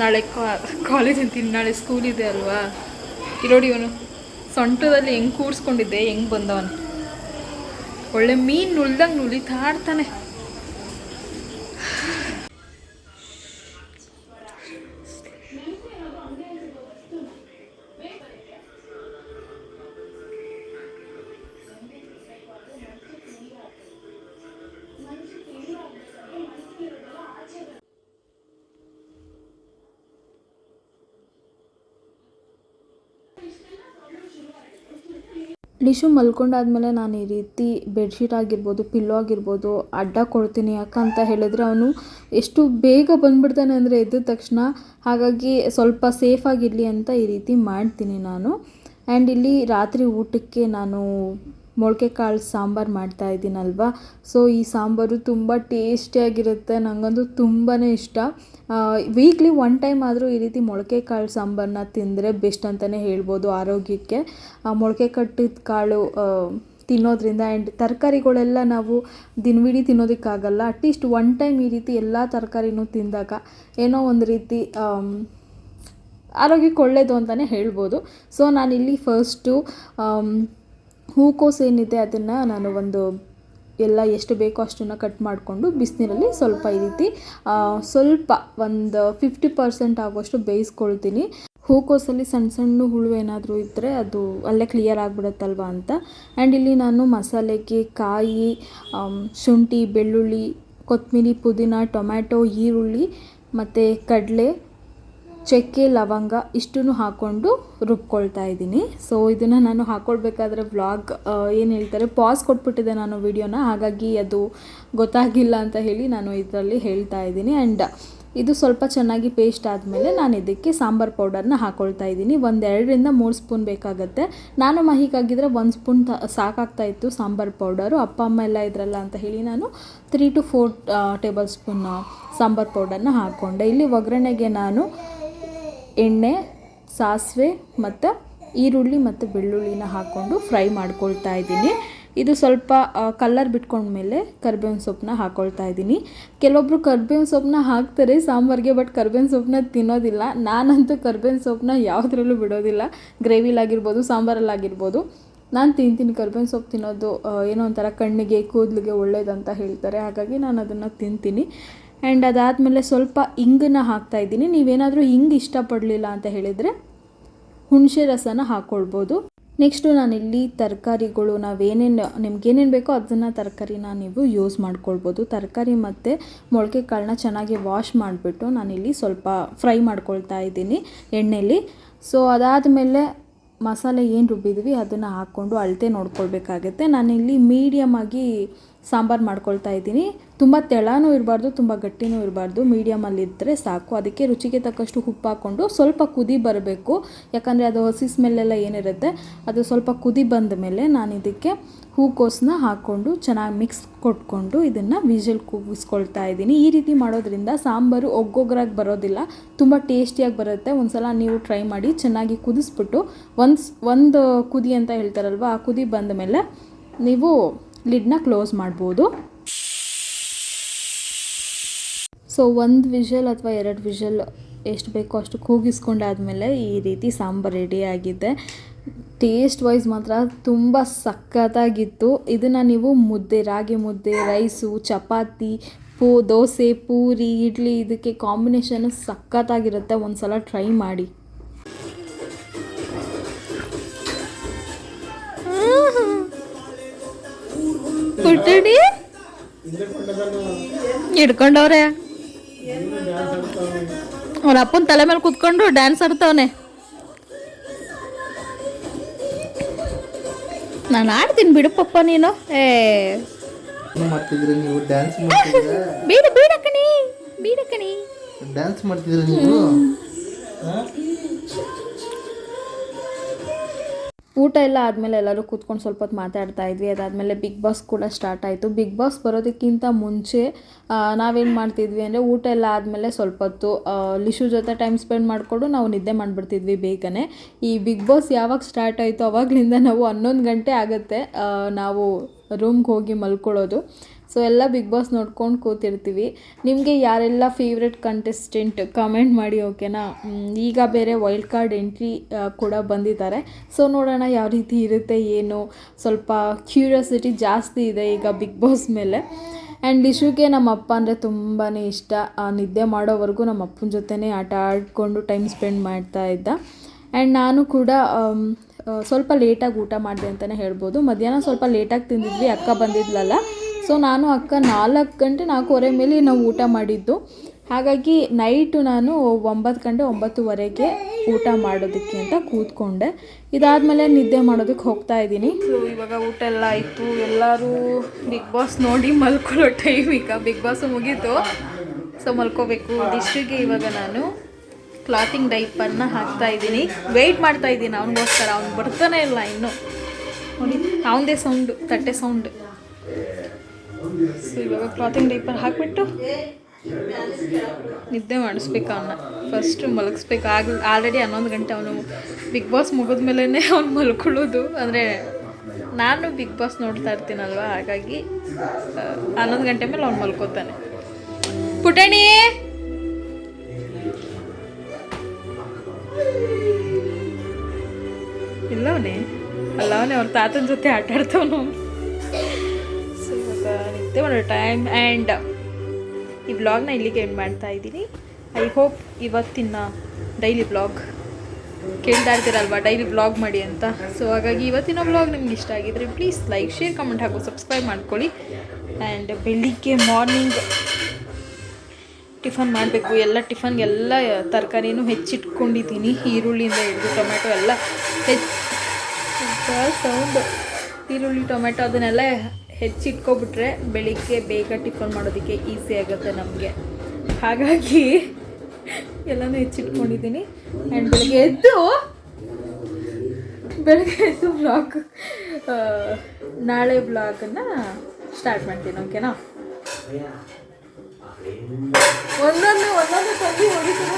[SPEAKER 1] ನಾಳೆ ಕಾಲೇಜ್ ಅಂತೀನಿ, ನಾಳೆ ಸ್ಕೂಲ್ ಇದೆ ಅಲ್ವಾ? ಇರೋಡಿ ಇವನು. ಸೊಂಟದಲ್ಲಿ ಹೆಂಗೆ ಕೂರಿಸ್ಕೊಂಡಿದ್ದೆ, ಹೆಂಗೆ ಬಂದವನು. ಒಳ್ಳೆ ಮೀನು ನುಳ್ದಂಗೆ ನುಳಿತಾ ಲಿಶು ಮಲ್ಕೊಂಡಾದ್ಮೇಲೆ ನಾನು ಈ ರೀತಿ ಬೆಡ್ಶೀಟ್ ಆಗಿರ್ಬೋದು, ಪಿಲ್ಲೋ ಆಗಿರ್ಬೋದು ಅಡ್ಡ ಕೊಡ್ತೀನಿ ಯಾಕಂತ ಹೇಳಿದ್ರೆ ಅವನು ಎಷ್ಟು ಬೇಗ ಬಂದ್ಬಿಡ್ತಾನೆ ಅಂದರೆ ಎದ್ದ ತಕ್ಷಣ ಹಾಗಾಗಿ ಸ್ವಲ್ಪ ಸೇಫ್ ಆಗಿರಲಿ ಅಂತ ಈ ರೀತಿ ಮಾಡ್ತೀನಿ ನಾನು. ಆ್ಯಂಡ್ ಇಲ್ಲಿ ರಾತ್ರಿ ಊಟಕ್ಕೆ ನಾನು ಮೊಳಕೆ ಕಾಳು ಸಾಂಬಾರು ಮಾಡ್ತಾ ಇದ್ದೀನಲ್ವ? ಸೊ ಈ ಸಾಂಬಾರು ತುಂಬ ಟೇಸ್ಟಿಯಾಗಿರುತ್ತೆ ನನಗಂತೂ ತುಂಬಾ ಇಷ್ಟ. ವೀಕ್ಲಿ ಒನ್ ಟೈಮ್ ಆದರೂ ಈ ರೀತಿ ಮೊಳಕೆ ಕಾಳು ಸಾಂಬಾರನ್ನ ತಿಂದರೆ ಬೆಸ್ಟ್ ಅಂತಲೇ ಹೇಳ್ಬೋದು ಆರೋಗ್ಯಕ್ಕೆ. ಮೊಳಕೆ ಕಟ್ಟಿದ ಕಾಳು ತಿನ್ನೋದ್ರಿಂದ ಆ್ಯಂಡ್ ತರಕಾರಿಗಳೆಲ್ಲ ನಾವು ದಿನವಿಡೀ ತಿನ್ನೋದಕ್ಕಾಗಲ್ಲ. ಅಟ್ಲೀಸ್ಟ್ ಒನ್ ಟೈಮ್ ಈ ರೀತಿ ಎಲ್ಲ ತರಕಾರಿನೂ ತಿಂದಾಗ ಏನೋ ಒಂದು ರೀತಿ ಆರೋಗ್ಯಕ್ಕೆ ಒಳ್ಳೆಯದು ಅಂತಲೇ ಹೇಳ್ಬೋದು. ಸೊ ನಾನಿಲ್ಲಿ ಫಸ್ಟು ಹೂಕೋಸು ಏನಿದೆ ಅದನ್ನು ನಾನು ಒಂದು ಎಲ್ಲ ಎಷ್ಟು ಬೇಕೋ ಅಷ್ಟನ್ನು ಕಟ್ ಮಾಡಿಕೊಂಡು ಬಿಸಿನೀರಲ್ಲಿ ಸ್ವಲ್ಪ ಈ ರೀತಿ ಸ್ವಲ್ಪ ಒಂದು ಫಿಫ್ಟಿ ಪರ್ಸೆಂಟ್ ಆಗುವಷ್ಟು ಬೇಯಿಸ್ಕೊಳ್ತೀನಿ. ಹೂಕೋಸಲ್ಲಿ ಸಣ್ಣ ಸಣ್ಣ ಹುಳು ಏನಾದರೂ ಇದ್ದರೆ ಅದು ಅಲ್ಲೇ ಕ್ಲಿಯರ್ ಆಗಿಬಿಡುತ್ತಲ್ವ ಅಂತ. ಆ್ಯಂಡ್ ಇಲ್ಲಿ ನಾನು ಮಸಾಲೆಗೆ ಕಾಯಿ ಶುಂಠಿ, ಬೆಳ್ಳುಳ್ಳಿ ಕೊತ್ತಂಬರಿ ಪುದೀನ, ಟೊಮ್ಯಾಟೊ, ಈರುಳ್ಳಿ ಮತ್ತು ಕಡಲೆ ಚಕ್ಕೆ, ಲವಂಗ ಇಷ್ಟನ್ನು ಹಾಕ್ಕೊಂಡು ರುಬ್ಕೊಳ್ತಾ ಇದ್ದೀನಿ. ಸೊ ಇದನ್ನು ನಾನು ಹಾಕ್ಕೊಳ್ಬೇಕಾದ್ರೆ ವ್ಲಾಗ್ ಏನು ಹೇಳ್ತಾರೆ ಪಾಸ್ ಕೊಟ್ಬಿಟ್ಟಿದೆ ನಾನು ವಿಡಿಯೋನ ಹಾಗಾಗಿ ಅದು ಗೊತ್ತಾಗಿಲ್ಲ ಅಂತ ಹೇಳಿ ನಾನು ಇದರಲ್ಲಿ ಹೇಳ್ತಾ ಇದ್ದೀನಿ. ಆ್ಯಂಡ್ ಇದು ಸ್ವಲ್ಪ ಚೆನ್ನಾಗಿ ಪೇಸ್ಟ್ ಆದಮೇಲೆ ನಾನು ಇದಕ್ಕೆ ಸಾಂಬಾರು ಪೌಡರ್ನ ಹಾಕ್ಕೊಳ್ತಾ ಇದ್ದೀನಿ. ಒಂದು ಎರಡರಿಂದ ಮೂರು ಸ್ಪೂನ್ ಬೇಕಾಗುತ್ತೆ. ನಾನು ಮಹಿಗಾಗಿದ್ದರೆ ಒಂದು ಸ್ಪೂನ್ ತ, ಸಾಕಾಗ್ತಾ ಇತ್ತು ಸಾಂಬಾರು ಪೌಡರು ಅಪ್ಪ, ಅಮ್ಮ ಎಲ್ಲ ಇದ್ರಲ್ಲ ಅಂತ ಹೇಳಿ ನಾನು three to four tablespoon sambar ಪೌಡರ್ನ ಹಾಕ್ಕೊಂಡೆ ಇಲ್ಲಿ ಒಗ್ಗರಣೆಗೆ ನಾನು ಎಣ್ಣೆ, ಸಾಸಿವೆ ಮತ್ತು ಈರುಳ್ಳಿ ಮತ್ತು ಬೆಳ್ಳುಳ್ಳಿನ ಹಾಕ್ಕೊಂಡು ಫ್ರೈ ಮಾಡ್ಕೊಳ್ತಾ ಇದ್ದೀನಿ. ಇದು ಸ್ವಲ್ಪ ಕಲ್ಲರ್ ಬಿಟ್ಕೊಂಡ್ಮೇಲೆ ಕರ್ಬೇವಿನ ಸೊಪ್ಪನ್ನ ಹಾಕ್ಕೊಳ್ತಾ ಇದ್ದೀನಿ. ಕೆಲವೊಬ್ಬರು ಕರ್ಬೇವಿನ ಸೊಪ್ಪನ್ನ ಹಾಕ್ತಾರೆ ಸಾಂಬಾರಿಗೆ, ಬಟ್ ಕರ್ಬೇವಿನ ಸೊಪ್ಪನ್ನ ತಿನ್ನೋದಿಲ್ಲ. ನಾನಂತೂ ಕರ್ಬೇವಿನ ಸೊಪ್ಪನ್ನ ಯಾವುದ್ರಲ್ಲೂ ಬಿಡೋದಿಲ್ಲ. ಗ್ರೇವಿಲಾಗಿರ್ಬೋದು, ಸಾಂಬಾರಲ್ಲಾಗಿರ್ಬೋದು. ನಾನು ತಿಂತೀನಿ, ಕರ್ಬೇವಿನ ಸೊಪ್ಪು ತಿನ್ನೋದು ಏನೋ ಒಂಥರ ಕಣ್ಣಿಗೆ, ಕೂದಲಿಗೆ ಒಳ್ಳೇದಂತ ಹೇಳ್ತಾರೆ. ಹಾಗಾಗಿ ನಾನು ಅದನ್ನು ತಿಂತೀನಿ. ಆ್ಯಂಡ್ ಅದಾದಮೇಲೆ ಸ್ವಲ್ಪ ಇಂಗನ್ನ ಹಾಕ್ತಾ ಇದ್ದೀನಿ. ನೀವೇನಾದರೂ ಹಿಂಗೆ ಇಷ್ಟಪಡಲಿಲ್ಲ ಅಂತ ಹೇಳಿದರೆ ಹುಣಸೆ ರಸನ ಹಾಕ್ಕೊಳ್ಬೋದು ನೆಕ್ಸ್ಟು ನಾನಿಲ್ಲಿ ತರಕಾರಿಗಳು ನಾವೇನೇನು, ನಿಮ್ಗೇನೇನು ಬೇಕೋ ಅದನ್ನು ತರಕಾರಿನ ನೀವು ಯೂಸ್ ಮಾಡ್ಕೊಳ್ಬೋದು. ತರಕಾರಿ ಮತ್ತು ಮೊಳಕೆ ಕಾಳನ್ನ ಚೆನ್ನಾಗಿ ವಾಶ್ ಮಾಡಿಬಿಟ್ಟು ನಾನಿಲ್ಲಿ ಸ್ವಲ್ಪ ಫ್ರೈ ಮಾಡ್ಕೊಳ್ತಾ ಇದ್ದೀನಿ ಎಣ್ಣೆಯಲ್ಲಿ ಸೊ ಅದಾದಮೇಲೆ ಮಸಾಲೆ ಏನು ರುಬ್ಬಿದ್ವಿ, ಅದನ್ನು ಹಾಕ್ಕೊಂಡು ಅಳತೆ ನೋಡ್ಕೊಳ್ಬೇಕಾಗತ್ತೆ. ನಾನಿಲ್ಲಿ ಮೀಡಿಯಮ್ ಆಗಿ ಸಾಂಬಾರು ಮಾಡ್ಕೊಳ್ತಾ ಇದ್ದೀನಿ. ತುಂಬ ತೆಳನೂ ಇರಬಾರ್ದು, ತುಂಬ ಗಟ್ಟಿನೂ ಇರಬಾರ್ದು. ಮೀಡಿಯಮಲ್ಲಿ ಇದ್ದರೆ ಸಾಕು. ಅದಕ್ಕೆ ರುಚಿಗೆ ತಕ್ಕಷ್ಟು ಉಪ್ಪು ಹಾಕ್ಕೊಂಡು ಸ್ವಲ್ಪ ಕುದಿ ಬರಬೇಕು. ಯಾಕಂದರೆ ಅದು ಹಸಿ ಸ್ಮೆಲ್ಲೆಲ್ಲ ಏನಿರುತ್ತೆ, ಅದು ಸ್ವಲ್ಪ ಕುದಿ ಬಂದ ಮೇಲೆ ನಾನು ಇದಕ್ಕೆ ಹೂಕೋಸನ್ನ ಹಾಕ್ಕೊಂಡು ಚೆನ್ನಾಗಿ ಮಿಕ್ಸ್ ಕೊಟ್ಕೊಂಡು ಇದನ್ನು ವಿಜಲ್ ಕೂಗಿಸ್ಕೊಳ್ತಾ ಇದ್ದೀನಿ. ಈ ರೀತಿ ಮಾಡೋದ್ರಿಂದ ಸಾಂಬಾರು ಒಗ್ಗೊಗ್ರಾಗಿ ಬರೋದಿಲ್ಲ, ತುಂಬ ಟೇಸ್ಟಿಯಾಗಿ ಬರುತ್ತೆ. ಒಂದ್ಸಲ ನೀವು ಟ್ರೈ ಮಾಡಿ ಚೆನ್ನಾಗಿ ಕುದಿಸ್ಬಿಟ್ಟು ಒಂದು ಒಂದು ಕುದಿ ಅಂತ ಹೇಳ್ತಾರಲ್ವ, ಆ ಕುದಿ ಬಂದ ಮೇಲೆ ನೀವು ಲಿಡ್ನ ಕ್ಲೋಸ್ ಮಾಡ್ಬೋದು. ಸೊ ಒಂದು ವಿಷಲ್ ಅಥವಾ ಎರಡು ವಿಷಲ್ ಎಷ್ಟು ಬೇಕೋ ಅಷ್ಟು ಕೂಗಿಸ್ಕೊಂಡಾದ್ಮೇಲೆ ಈ ರೀತಿ ಸಾಂಬಾರು ರೆಡಿ ಆಗಿದೆ. ಟೇಸ್ಟ್ ವೈಸ್ ಮಾತ್ರ ತುಂಬ ಸಖತ್ತಾಗಿತ್ತು. ಇದನ್ನು ನೀವು ಮುದ್ದೆ, ರಾಗಿ ಮುದ್ದೆ ರೈಸು ಚಪಾತಿ, ಪೂ, ದೋಸೆ, ಪೂರಿ, ಇಡ್ಲಿ ಇದಕ್ಕೆ ಕಾಂಬಿನೇಷನ್ ಸಖತ್ತಾಗಿರುತ್ತೆ. ಒಂದು ಸಲ ಟ್ರೈ ಮಾಡಿ ಹಿಡ್ಕೊಂಡವ್ರೆ. ಅವ್ರ ಅಪ್ಪನ ತಲೆ ಮೇಲೆ ಕುತ್ಕೊಂಡು ಡ್ಯಾನ್ಸ್ ಆಡ್ತವನೆ. ನಾನು ಆಡ್ತೀನಿ ಬಿಡು ಪಪ್ಪ ನೀನು. ಏ.
[SPEAKER 3] ಮಾಡ್ತಿದ್ರಿ ನೀವು ಡ್ಯಾನ್ಸ್ ಮಾಡ್ತಿದ್ರ?
[SPEAKER 1] ಬೀಡ ಬೀಡ ಕಣಿ ಬೀಡ ಕಣಿ.
[SPEAKER 3] ಡ್ಯಾನ್ಸ್ ಮಾಡ್ತಿದ್ರಿ ನೀವು?
[SPEAKER 1] ಊಟ ಎಲ್ಲ ಆದಮೇಲೆ ಎಲ್ಲರೂ ಕೂತ್ಕೊಂಡು ಸ್ವಲ್ಪ ಹೊತ್ತು ಮಾತಾಡ್ತಾ ಇದ್ವಿ. ಅದಾದಮೇಲೆ ಬಿಗ್ ಬಾಸ್ ಕೂಡ ಸ್ಟಾರ್ಟ್ ಆಯಿತು. ಬಿಗ್ ಬಾಸ್ ಬರೋದಕ್ಕಿಂತ ಮುಂಚೆ ನಾವೇನು ಮಾಡ್ತಿದ್ವಿ ಅಂದರೆ ಊಟ ಎಲ್ಲ ಆದಮೇಲೆ ಸ್ವಲ್ಪ ಹೊತ್ತು ಲಿಶು ಜೊತೆ ಟೈಮ್ ಸ್ಪೆಂಡ್ ಮಾಡಿಕೊಂಡು ನಾವು ನಿದ್ದೆ ಮಾಡಿಬಿಡ್ತಿದ್ವಿ ಬೇಗನೆ. ಈ ಬಿಗ್ ಬಾಸ್ ಯಾವಾಗ ಸ್ಟಾರ್ಟ್ ಆಯಿತು ಅವಾಗಲಿಂದ ನಾವು ಹನ್ನೊಂದು ಗಂಟೆ ಆಗುತ್ತೆ ನಾವು ರೂಮ್ಗೆ ಹೋಗಿ ಮಲ್ಕೊಳ್ಳೋದು. ಸೊ ಎಲ್ಲ ಬಿಗ್ ಬಾಸ್ ನೋಡ್ಕೊಂಡು ಕೂತಿರ್ತೀವಿ. ನಿಮಗೆ ಯಾರೆಲ್ಲ ಫೇವ್ರೆಟ್ ಕಂಟೆಸ್ಟೆಂಟ್ ಕಮೆಂಟ್ ಮಾಡಿ ಓಕೆನಾ ಈಗ ಬೇರೆ ವೈಲ್ಡ್ ಕಾರ್ಡ್ ಎಂಟ್ರಿ ಕೂಡ ಬಂದಿದ್ದಾರೆ. ಸೊ ನೋಡೋಣ ಯಾವ ರೀತಿ ಇರುತ್ತೆ, ಏನು? ಸ್ವಲ್ಪ ಕ್ಯೂರಿಯಾಸಿಟಿ ಜಾಸ್ತಿ ಇದೆ ಈಗ ಬಿಗ್ ಬಾಸ್ ಮೇಲೆ. ಆ್ಯಂಡ್ ಇಶುಗೆ ನಮ್ಮ ಅಪ್ಪ ಅಂದರೆ ತುಂಬಾ ಇಷ್ಟ. ನಿದ್ದೆ ಮಾಡೋವರೆಗೂ ನಮ್ಮ ಅಪ್ಪನ ಜೊತೆನೇ ಆಟ ಆಡಿಕೊಂಡು ಟೈಮ್ ಸ್ಪೆಂಡ್ ಮಾಡ್ತಾ ಇದ್ದ. ಆ್ಯಂಡ್ ನಾನು ಕೂಡ ಸ್ವಲ್ಪ ಲೇಟಾಗಿ ಊಟ ಮಾಡಿದೆ ಅಂತಲೇ ಹೇಳ್ಬೋದು. ಮಧ್ಯಾಹ್ನ ಸ್ವಲ್ಪ ಲೇಟಾಗಿ ತಿಂದಿದ್ವಿ, ಅಕ್ಕ ಬಂದಿದ್ಲಲ್ಲ. ಸೊ ನಾನು ಅಕ್ಕ ನಾಲ್ಕು ಗಂಟೆ, ನಾಲ್ಕೂವರೆ ಮೇಲೆ ನಾವು ಊಟ ಮಾಡಿದ್ದು. ಹಾಗಾಗಿ ನೈಟು ನಾನು ಒಂಬತ್ತು ಗಂಟೆ, ಒಂಬತ್ತುವರೆಗೆ ಊಟ ಮಾಡೋದಕ್ಕೆ ಅಂತ ಕೂತ್ಕೊಂಡೆ. ಇದಾದಮೇಲೆ ನಿದ್ದೆ ಮಾಡೋದಕ್ಕೆ ಹೋಗ್ತಾ ಇದ್ದೀನಿ. ಸೊ ಇವಾಗ ಊಟ ಎಲ್ಲ ಆಯಿತು. ಎಲ್ಲರೂ ಬಿಗ್ ಬಾಸ್ ನೋಡಿ ಮಲ್ಕೊಳ್ಳೋ ಟೈಮ್ ಈಗ. ಬಿಗ್ ಬಾಸ್ ಮುಗೀತು. ಸೊ ಮಲ್ಕೋಬೇಕು. ಡಿಶ್ಗೆ ಇವಾಗ ನಾನು ಕ್ಲಾತಿಂಗ್ ಡೈಪನ್ನು ಹಾಕ್ತಾ ಇದ್ದೀನಿ. ವೆಯ್ಟ್ ಮಾಡ್ತಾ ಇದ್ದೀನಿ. ಅವನಿಗೋಸ್ಕರ. ಅವ್ನು ಬರ್ತಾನೆ ಇಲ್ಲ ಇನ್ನೂ. ನೋಡಿ, ಅವನದೇ ಸೌಂಡು ತಟ್ಟೆ ಸೌಂಡ್ ಸೊ ಇವಾಗ ಕ್ಲಾತಿಂಗ್ ಡೈಪರ್ ಹಾಕಿಬಿಟ್ಟು ನಿದ್ದೆ ಮಾಡಿಸ್ಬೇಕು ಅವನ್ನ ಫಸ್ಟ್ ಮಲಗಿಸ್ಬೇಕು. ಆಗ ಆಲ್ರೆಡಿ ಹನ್ನೊಂದು ಗಂಟೆ ಅವನು ಬಿಗ್ ಬಾಸ್ ಮುಗಿದ ಮೇಲೇ ಅವ್ನು ಮಲ್ಕೊಳ್ಳೋದು. ಅಂದರೆ ನಾನು ಬಿಗ್ ಬಾಸ್ ನೋಡ್ತಾ ಇರ್ತೀನಲ್ವ? ಹಾಗಾಗಿ ಹನ್ನೊಂದು ಗಂಟೆ ಮೇಲೆ ಅವ್ನು ಮಲ್ಕೋತಾನೆ. ಪುಟಣಿ! ಇಲ್ಲವನೇ? ಅಲ್ಲವನೇ ಅವ್ರ ತಾತನ ಜೊತೆ ಆಟ ಆಡ್ತಾವನು ಇವಾಗ ಒಂದು ಟೈಮ್ ಆ್ಯಂಡ್ ಈ ಬ್ಲಾಗ್ನ ಇಲ್ಲಿಗೆ ಎಂಡ್ ಮಾಡ್ತಾ ಇದ್ದೀನಿ. ಐ ಹೋಪ್ ಇವತ್ತಿನ ಡೈಲಿ ಬ್ಲಾಗ್ ಕೇಳ್ತಾ ಇರ್ತೀರಲ್ವಾ? ಡೈಲಿ ಬ್ಲಾಗ್ ಮಾಡಿ ಅಂತ. ಸೊ ಹಾಗಾಗಿ ಇವತ್ತಿನ ಬ್ಲಾಗ್ ನಿಮ್ಗೆ ಇಷ್ಟ ಆಗಿದ್ರೆ ಪ್ಲೀಸ್ ಲೈಕ್ ಶೇರ್ ಕಮೆಂಟ್ ಹಾಗೂ ಸಬ್ಸ್ಕ್ರೈಬ್ ಮಾಡ್ಕೊಳ್ಳಿ. ಆ್ಯಂಡ್ ಬೆಳಿಗ್ಗೆ ಮಾರ್ನಿಂಗ್ ಟಿಫನ್ ಮಾಡಬೇಕು. ಎಲ್ಲ ಟಿಫನ್ಗೆ ಎಲ್ಲ ತರಕಾರಿನೂ ಹೆಚ್ಚಿಟ್ಕೊಂಡಿದ್ದೀನಿ. ಈರುಳ್ಳಿಯಿಂದ ಹಿಡಿದು ಟೊಮೆಟೊ ಎಲ್ಲ ಹೆಚ್ಚು ಸೌಂಡು ಈರುಳ್ಳಿ ಟೊಮೆಟೊ ಅದನ್ನೆಲ್ಲ ಹೆಚ್ಚಿಟ್ಕೊಬಿಟ್ರೆ ಬೆಳಿಗ್ಗೆ ಬೇಗ ಟಿಫನ್ ಮಾಡೋದಕ್ಕೆ ಈಸಿ ಆಗುತ್ತೆ ನಮಗೆ. ಹಾಗಾಗಿ ಎಲ್ಲನೂ ಹೆಚ್ಚಿಟ್ಕೊಂಡಿದ್ದೀನಿ. ಆ್ಯಂಡ್ ಬೆಳಗ್ಗೆ ಎದ್ದು ಬೆಳಗ್ಗೆ ಎದ್ದು ಬ್ಲಾಗ್ ನಾಳೆ ಬ್ಲಾಗನ್ನು ಸ್ಟಾರ್ಟ್ ಮಾಡ್ತೀನಿ ಓಕೆನಾ ಒಂದೊಂದು ಒಂದೊಂದು ತಂದು ಹೊಡಿತೀನಿ.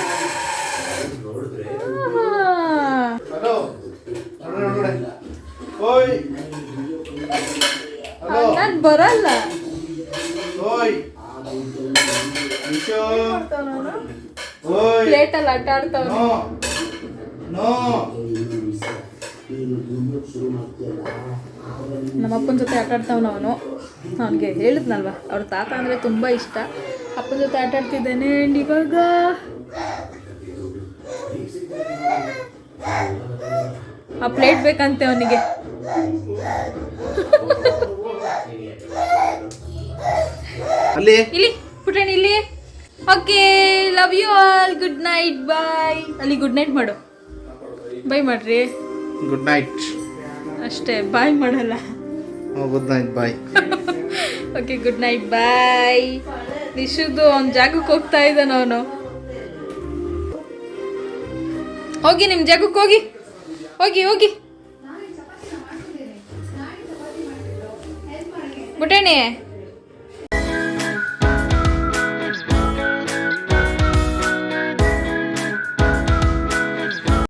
[SPEAKER 1] ನಾನು ಬರಲ್ಲ.
[SPEAKER 3] ಓಯ್. ಓಯ್.
[SPEAKER 1] ಪ್ಲೇಟಲ್ಲಿ ಆಟ
[SPEAKER 3] ನೋ. ನೋ.
[SPEAKER 1] ನಮ್ಮಪ್ಪನ ಜೊತೆ ಆಟ ಆಡ್ತಾವನ ಅವನು. ಅವನಿಗೆ ಹೇಳಿದ್ನಲ್ವ ಅವ್ರ ತಾತ ಅಂದರೆ ತುಂಬ ಇಷ್ಟ. ಅಪ್ಪನ ಜೊತೆ ಆಟ ಆಡ್ತಿದ್ದೇನೆ ಆ್ಯಂಡ್ ಇವಾಗ. ಆ ಪ್ಲೇಟ್ ಬೇಕಂತೆ ಅವನಿಗೆ.
[SPEAKER 3] ಅಲ್ಲಿ.
[SPEAKER 1] ಇಲ್ಲಿ ಪುಟಾಣಿ ಇಲ್ಲಿ. Okay love you all good night bye ಅಲ್ಲಿ ಗುಡ್ ನೈಟ್ ಮಾಡು. ಬೈ ಮಾಡ್ರಿ.
[SPEAKER 3] ಗುಡ್ ನೈಟ್
[SPEAKER 1] ಅಷ್ಟೇ ಬಾಯ್ ಮಾಡಲ್ಲ.
[SPEAKER 3] Good night bye
[SPEAKER 1] okay good night bye ನಿಶುದು ಅವ್ನ ಜಾಗಕ್ಕೆ ಹೋಗ್ತಾ ಇದ್ದಾನ ಅವನು. ಹೋಗಿ ನಿಮ್ಮ ಜಾಗಕ್ಕೆ ಹೋಗಿ. ಹೋಗಿ ಹೋಗಿ. ಪುಟಾಣಿ